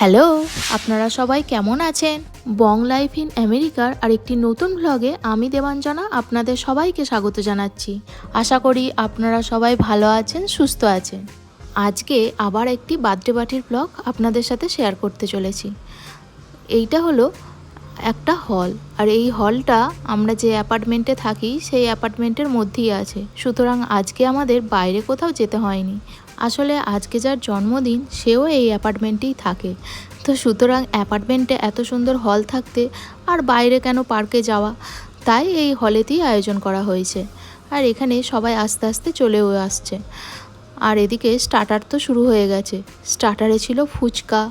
Hello, আপনারা সবাই কেমন আছেন? বং লাইফ ইন আমেরিকার আরেকটি নতুন ব্লগে আমি দেবাঞ্জনা আপনাদের সবাইকে স্বাগত জানাচ্ছি। আশা করি আপনারা সবাই ভালো আছেন, সুস্থ আছেন। আজকে আবার একটি বার্থডে পার্টির ব্লগ আপনাদের সাথে শেয়ার করতে চলেছি। এইটা হলো একটা হল আর এই হলটা আমরা যে অ্যাপার্টমেন্টে থাকি, সেই অ্যাপার্টমেন্টের মধ্যেই আছে। সুতরাং আজকে আমাদের বাইরে কোথাও যেতে হয়নি। আসলে আজকে যার জন্মদিন, সেও এই অ্যাপার্টমেন্টেই থাকে। তো সুতরাং অ্যাপার্টমেন্টে এত সুন্দর হল থাকতে আর বাইরে কেন পার্কে যাওয়া? তাই এই হলেতেই আয়োজন করা হয়েছে। আর এখানে সবাই আস্তে আস্তে চলেও আসছে। আর এদিকে স্টার্টার তো শুরু হয়ে গেছে। স্টার্টারে ছিল ফুচকা,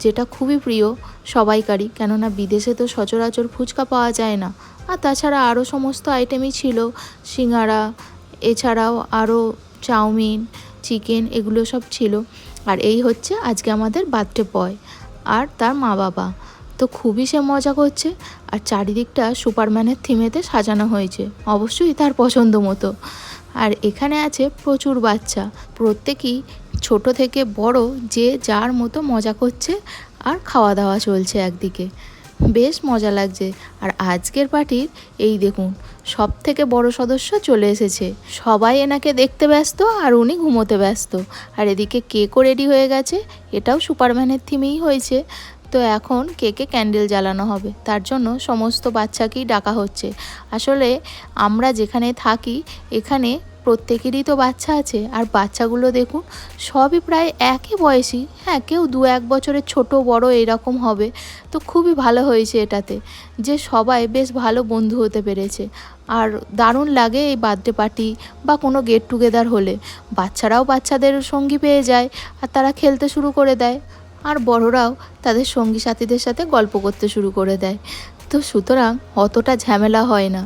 যেটা খুবই প্রিয় সবাইকারই। কেননা বিদেশে তো সচরাচর ফুচকা পাওয়া যায় না। আর তাছাড়া আরও সমস্ত আইটেমই ছিল। সিঙ্গারা, এছাড়াও আরও চাউমিন চিকেন এগুলো সব ছিল। আর এই হচ্ছে আজকে আমাদের বার্থডে বয় আর তার মা বাবা। তো খুবই সে মজা করছে আর চারিদিকটা সুপারম্যানের থিমেতে সাজানো হয়েছে। অবশ্যই তার পছন্দ মতো। আর এখানে আছে প্রচুর বাচ্চা। প্রত্যেকেই ছোট থেকে বড় যে যার মতো মজা করছে আর খাওয়া দাওয়া চলছে একদিকে। বেশ মজা লাগছে। আর আজকের পার্টির, এই দেখুন সব থেকে বড় সদস্য চলে এসেছে। সবাই এনাকে দেখতে ব্যস্ত আর উনি ঘুমোতে ব্যস্ত। আর এদিকে কেকও রেডি হয়ে গেছে, এটাও সুপারম্যানের থিমেই হয়েছে। তো এখন কেকে ক্যান্ডেল জ্বালানো হবে, তার জন্য সমস্ত বাচ্চাকেই ডাকা হচ্ছে। আসলে আমরা যেখানে থাকি, এখানে প্রত্যেকেরই তো বাচ্চা আছে, আর বাচ্চাগুলো দেখুন, সবই প্রায় একই বয়সী। হ্যাঁ কেউ দু এক বছরের ছোট, বড় এরকম হবে। তো খুবই ভালো হয়েছে এটাতে যে সবাই বেশ ভালো বন্ধু হতে পেরেছে। আর দারুণ লাগে এই বার্থডে পার্টি বা কোনো গেট টুগেদার হলে। বাচ্চারাও বাচ্চাদের সঙ্গী পেয়ে যায়, আর তারা খেলতে শুরু করে দেয়। আর বড়রাও তাদের সঙ্গী সাথীদের সাথে গল্প করতে শুরু করে দেয়। তো সুতরাং অতটা ঝামেলা হয় না।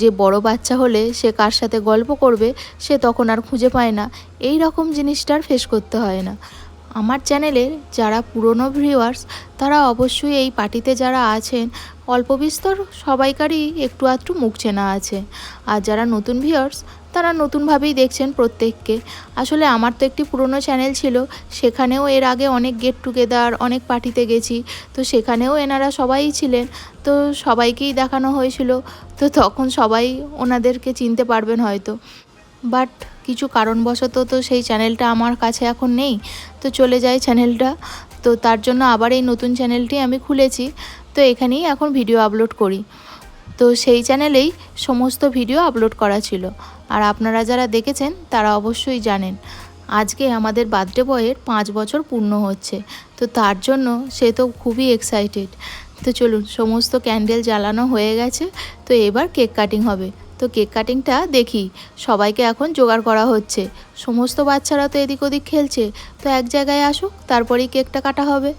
যে বড় বাচ্চা হলে সে কার সাথে গল্প করবে, সে তখন আর খুঁজে পায় না। এই রকম জিনিসটার ফেস করতে হয় না। আমার চ্যানেলের যারা পুরনো ভিউয়ার্স তারা অবশ্যই এই পার্টিতে যারা আছেন, অল্প বিস্তর সবাইকারই একটু আধটু মুখ চেনা আছে। আর যারা নতুন ভিউয়ার্স তারা নতুনভাবেই দেখছেন প্রত্যেককে। আসলে আমার তো একটি পুরনো চ্যানেল ছিল, সেখানেও এর আগে অনেক গেট টুগেদার অনেক পার্টিতে গেছি। তো সেখানেও এনারা সবাই ছিলেন। তো সবাইকেই দেখানো হয়েছিল। তো তখন সবাই ওনাদেরকে চিনতে পারবেন হয়তো। বাট কিছু কারণবশত তো সেই চ্যানেলটা আমার কাছে এখন নেই। তো চলে যায় চ্যানেলটা। তো তার জন্য আবার এই নতুন চ্যানেলটি আমি খুলেছি। তো এখানেই এখন ভিডিও আপলোড করি। তো সেই চ্যানেলেই সমস্ত ভিডিও আপলোড করা ছিল। আর আপনারা যারা দেখেছেন, তারা অবশ্যই জানেন, আজকে আমাদের বার্থডে বয়ের পাঁচ বছর পূর্ণ হচ্ছে। তো তার জন্য সে তো খুবই এক্সাইটেড তো চলুন, সমস্ত ক্যান্ডেল জ্বালানো হয়ে গেছে, তো এবার কেক কাটিং হবে। তো কেক কাটিংটা দেখি, সবাইকে এখন জোগাড় করা হচ্ছে। সমস্ত বাচ্চারা তো এদিক ওদিক খেলছে, তো এক জায়গায় আসুক, তারপরেই কেকটা কাটা হবে।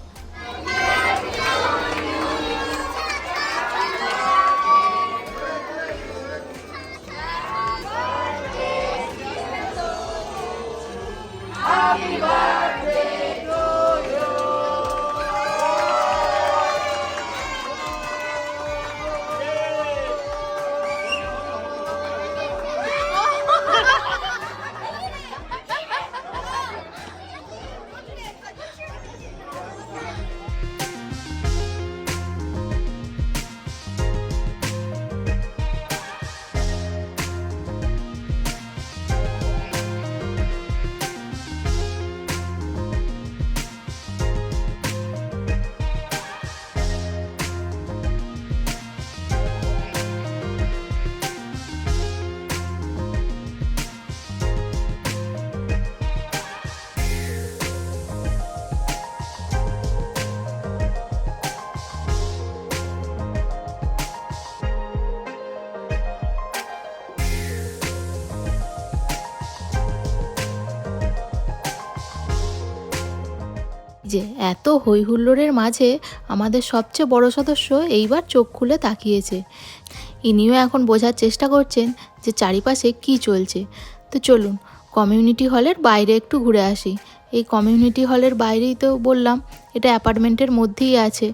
যে এত হই হুল্লোড়ের মাঝে আমাদের সবচেয়ে বড় সদস্য এইবার চোখ খুলে তাকিয়েছে। ইনিও এখন বোঝার চেষ্টা করছেন যে চারিপাশে কি চলছে। তো চলুন, কমিউনিটি হলের বাইরে একটু ঘুরে আসি। এই কমিউনিটি হলের বাইরেই তো বললাম, এটা অ্যাপার্টমেন্টের মধ্যেই আছে।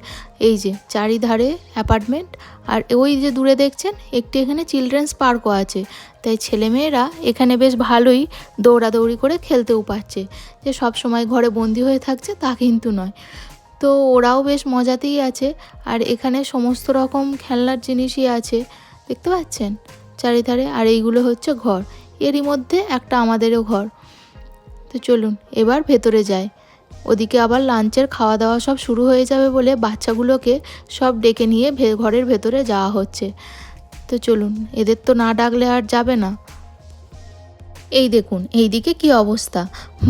এই যে, চারিধারে অ্যাপার্টমেন্ট আর ওই যে দূরে দেখছেন, একটি এখানে চিলড্রেন্স পার্কও আছে। তাই ছেলেমেয়েরা এখানে বেশ ভালোই দৌড়াদৌড়ি করে খেলতেও পারছে। যে সব সময় ঘরে বন্দি হয়ে থাকছে তা কিন্তু নয়। তো ওরাও বেশ মজাতেই আছে, আর এখানে সমস্ত রকম খেলনার জিনিসই আছে। দেখতে পাচ্ছেন? চারিধারে, আর এইগুলো হচ্ছে ঘর। এরই মধ্যে একটা আমাদেরও ঘর। তো চলুন, এবার ভেতরে যাই। ওদিকে আবার লাঞ্চের খাওয়া দাওয়া সব শুরু হয়ে যাবে বলে বাচ্চাগুলোকে সব ডেকে নিয়ে ঘরের ভেতরে যাওয়া হচ্ছে। তো চলুন, এদের তো না ডাকলে আর যাবে না। এই দেখুন, এইদিকে কি অবস্থা।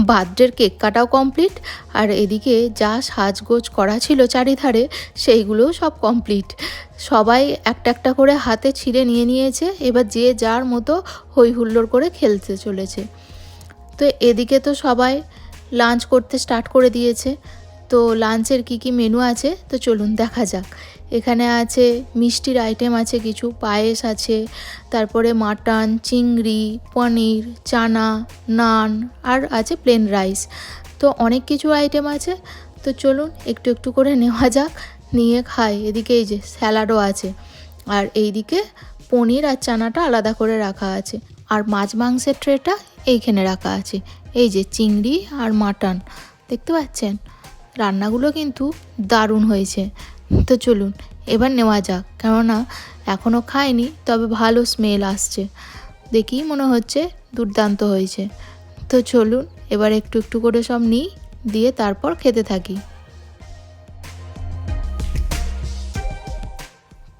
বার্থডের কেক কাটাও কমপ্লিট, আর এদিকে যা সাজগোজ করা ছিল চারিধারে, সেইগুলোও সব কমপ্লিট। সবাই একটা একটা করে হাতে ছিঁড়ে নিয়ে নিয়েছে, এবার যে যার মতো হই হুল্লোড় করে খেলতে চলেছে। তো এদিকে তো সবাই লাঞ্চ করতে স্টার্ট করে দিয়েছে। তো লাঞ্চের কি কি মেনু আছে? তো চলুন দেখা যাক। এখানে আছে মিষ্টির আইটেম আছে কিছু, পায়েস আছে, তারপরে মাটন চিংড়ি, পনির, চানা নান আর আছে প্লেন রাইস তো অনেক কিছু আইটেম আছে। তো চলুন একটু একটু করে নেওয়া যাক, নিয়ে খাই। এদিকে এই যে স্যালাডও আছে। আর এইদিকে পনির আর চানাটা আলাদা করে রাখা আছে। আর মাছ মাংসের ট্রেটা এইখানে রাখা আছে। এই যে চিংড়ি আর মাটন, দেখতে পাচ্ছেন? রান্নাগুলো কিন্তু দারুণ হয়েছে। তো চলুন, এবার নেওয়া যাক। কেননা এখনও খাইনি, তবে ভালো স্মেল আসছে। দেখি মনে হচ্ছে দুর্দান্ত হয়েছে। তো চলুন, এবার একটু একটু করে সব নিই, দিয়ে তারপর খেতে থাকি।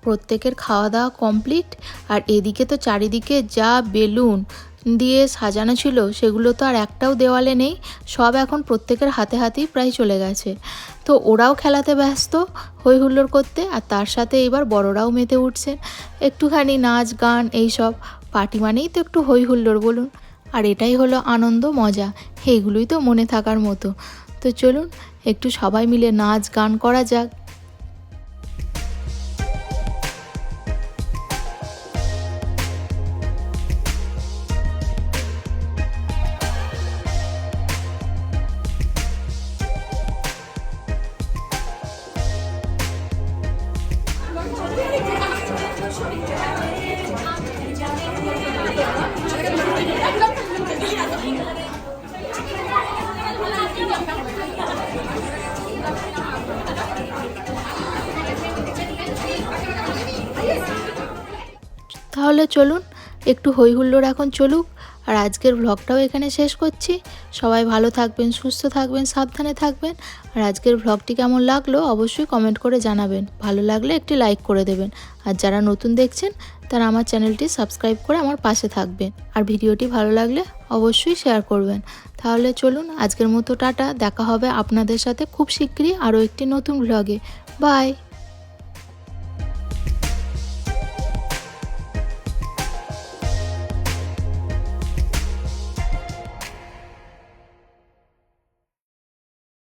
প্রত্যেকের খাওয়া দাওয়া কমপ্লিট আর এদিকে তো চারিদিকে যা বেলুন দিয়ে সাজানো ছিল, সেগুলো তো আর একটাও দেওয়ালে নেই, সব এখন প্রত্যেকের হাতে হাতেই প্রায় চলে গেছে। তো ওরাও খেলাতে ব্যস্ত হই হুল্লোড় করতে, আর তার সাথে এবার বড়রাও মেতে উঠছেন একটুখানি নাচ, গান এইসব পার্টি মানেই তো একটু হই হুল্লোড় বলুন। আর এটাই হলো আনন্দ, মজা, এইগুলোই তো মনে থাকার মতো। তো চলুন, একটু সবাই মিলে নাচ, গান করা যাক। তাহলে চলুন, একটু হই এখন চলুক। আর আজকের ভ্লগটাও এখানে শেষ করছি। সবাই ভালো থাকবেন, সুস্থ থাকবেন, সাবধানে থাকবেন। আর আজকের ভ্লগটি কেমন লাগল অবশ্যই কমেন্ট করে জানাবেন। ভালো লাগলে একটি লাইক করে দেবেন। আর যারা নতুন দেখছেন, তারা আমার চ্যানেলটি সাবস্ক্রাইব করে আমার পাশে থাকবেন। আর ভিডিওটি ভালো লাগলে অবশ্যই শেয়ার করবেন। তাহলে চলুন, আজকের মতো টাটা। দেখা হবে আপনাদের সাথে খুব শীঘ্রই আরও একটি নতুন ভ্লগে বাই